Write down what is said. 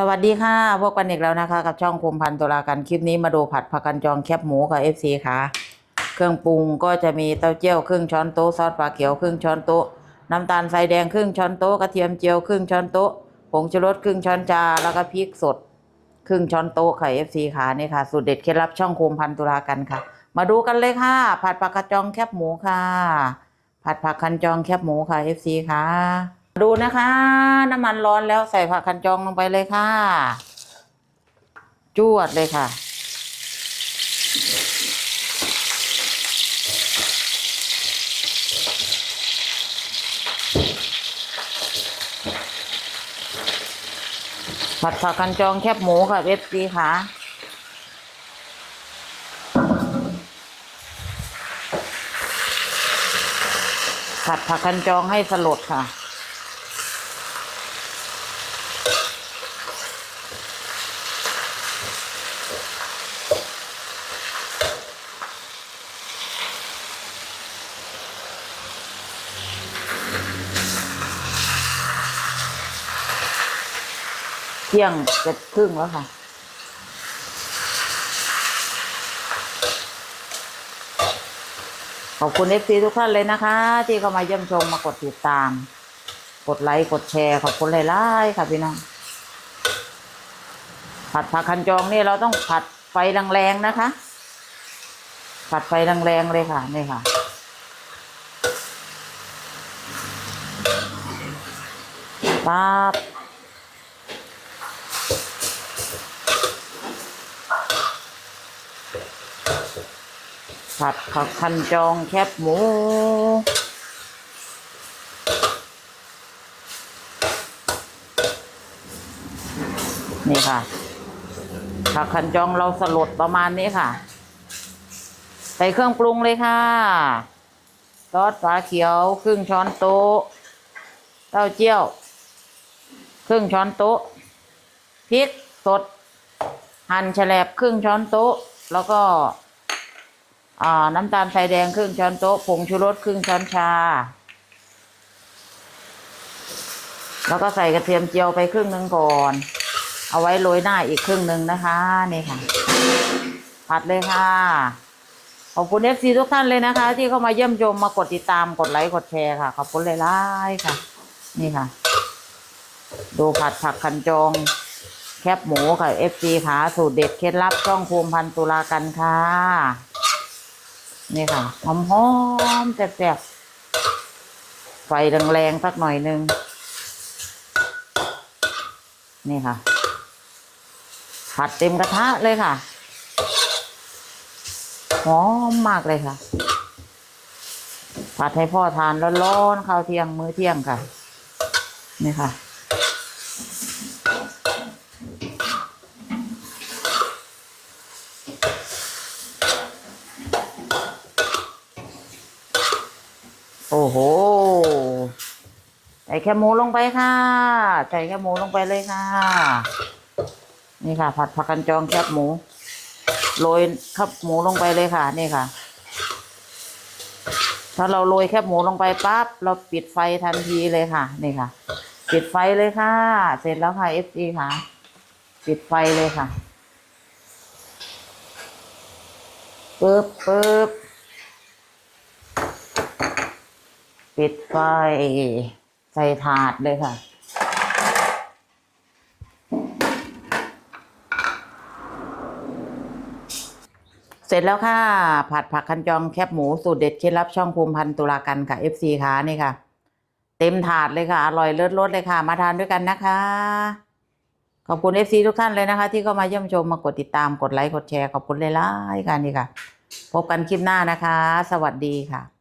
สวัสดีค่ะ พบกันอีกแล้วนะคะ กับช่องคุมพันตุลากันคลิปนี้มาดูผัดผักกันจองแคบหมูค่ะ FC ค่ะ เครื่องปรุงก็จะมีเต้าเจี้ยวครึ่งช้อนโต๊ะซอสปลาเขียวครึ่งช้อนโต๊ะน้ำตาลทรายแดงครึ่งช้อนโต๊ะกระเทียมเจียวครึ่งช้อนโต๊ะผงชูรสครึ่งช้อนชาแล้วก็พริกสด ครึ่งช้อนโต๊ะค่ะ FC ค่ะนี่ค่ะสูตรเด็ดเคล็ดลับช่องคุมพันตุลากันค่ะ มาดูกันเลยค่ะ ผัดผักกระจองแคบหมูค่ะ ผัดผักคันจองแคบหมูค่ะ FC ค่ะ ดูนะคะ น้ำมันร้อนแล้วใส่ผักคันจองลงไปเลยค่ะ จวดเลยค่ะ ผัดผักกันจองแคบหมูค่ะเอฟซีค่ะผัดผักกันจองให้สลดค่ะ เที่ยงจะครึ่งแล้วค่ะ ขอบคุณเอฟซีทุกท่านเลยนะคะ ที่เข้ามาเยี่ยมชมมากดติดตาม กดไลค์ กดแชร์ ขอบคุณหลายๆค่ะพี่น้อง ผัดผักคันจองนี่เราต้องผัดไฟแรงๆนะคะ ผัดไฟแรงๆเลยค่ะ นี่ค่ะปั๊บ ผัดผักคันจองแคบหมูนี่ค่ะผักคันจองเราสลดประมาณนี้ค่ะ ใส่เครื่องปรุงเลยค่ะ ซอสฝาเขียวครึ่งช้อนโต๊ะเต้าเจี้ยว ครึ่งช้อนโต๊ะพริกสด หั่นแฉลบครึ่งช้อนโต๊ะ แล้วก็ น้ำตาลทรายแดงครึ่งช้อนโต๊ะผงชูรสครึ่งช้อนชา แล้วก็ใส่กระเทียมเจียวไปครึ่งหนึ่งก่อน เอาไว้โรยหน้าอีกครึ่งหนึ่งนะคะนี่ค่ะ ผัดเลยค่ะ ขอบคุณเอฟซีทุกท่านเลยนะคะ ที่เข้ามาเยี่ยมชมมากดติดตามกดไลค์กดแชร์ค่ะ ขอบคุณเลยล่ค่ะ นี่ค่ะ ดูผัดผักคันจองแคบหมูค่ะเอฟซีขาสูตรเด็ดเคล็ดลับช่องภูมิพันตุลากันค่ะ นี่ค่ะหอมหอมๆแซ่บๆไฟแรงๆสักหน่อยหนึง นี่ค่ะ ผัดเต็มกระทะเลยค่ะ หอมมากเลยค่ะ ผัดให้พ่อทานร้อนๆข้าวเที่ยงมื้อเที่ยงค่ะ นี่ค่ะ โอ้โห ใส่แคบหมูลงไปค่ะ ใส่แคบหมูลงไปเลยค่ะ นี่ค่ะ ผัดผักกันจองแคบหมู โรยแคบหมูลงไปเลยค่ะ นี่ค่ะ ถ้าเราโรยแคบหมูลงไปปั๊บเราปิดไฟทันทีเลยค่ะ นี่ค่ะ ปิดไฟเลยค่ะ เสร็จแล้วค่ะเอฟซีค่ะ ปิดไฟเลยค่ะปึ๊บปึ๊บ ปิดไฟใส่ถาดเลยค่ะ เสร็จแล้วค่ะ ผัดผักคันจองแคบหมูสูตรเด็ดเคล็ดลับช่องภูมิพันธ์ตุลากันค่ะ FC ค่ะนี่ค่ะ เต็มถาดเลยค่ะ อร่อยเลิศรสเลยค่ะ มาทานด้วยกันนะคะ ขอบคุณ FC ทุกท่านเลยนะคะ ที่เข้ามาเยี่ยมชมมากดติดตามกดไลค์กดแชร์ขอบคุณเลยล่ะค่ะนี่ค่ะ พบกันคลิปหน้านะคะ สวัสดีค่ะ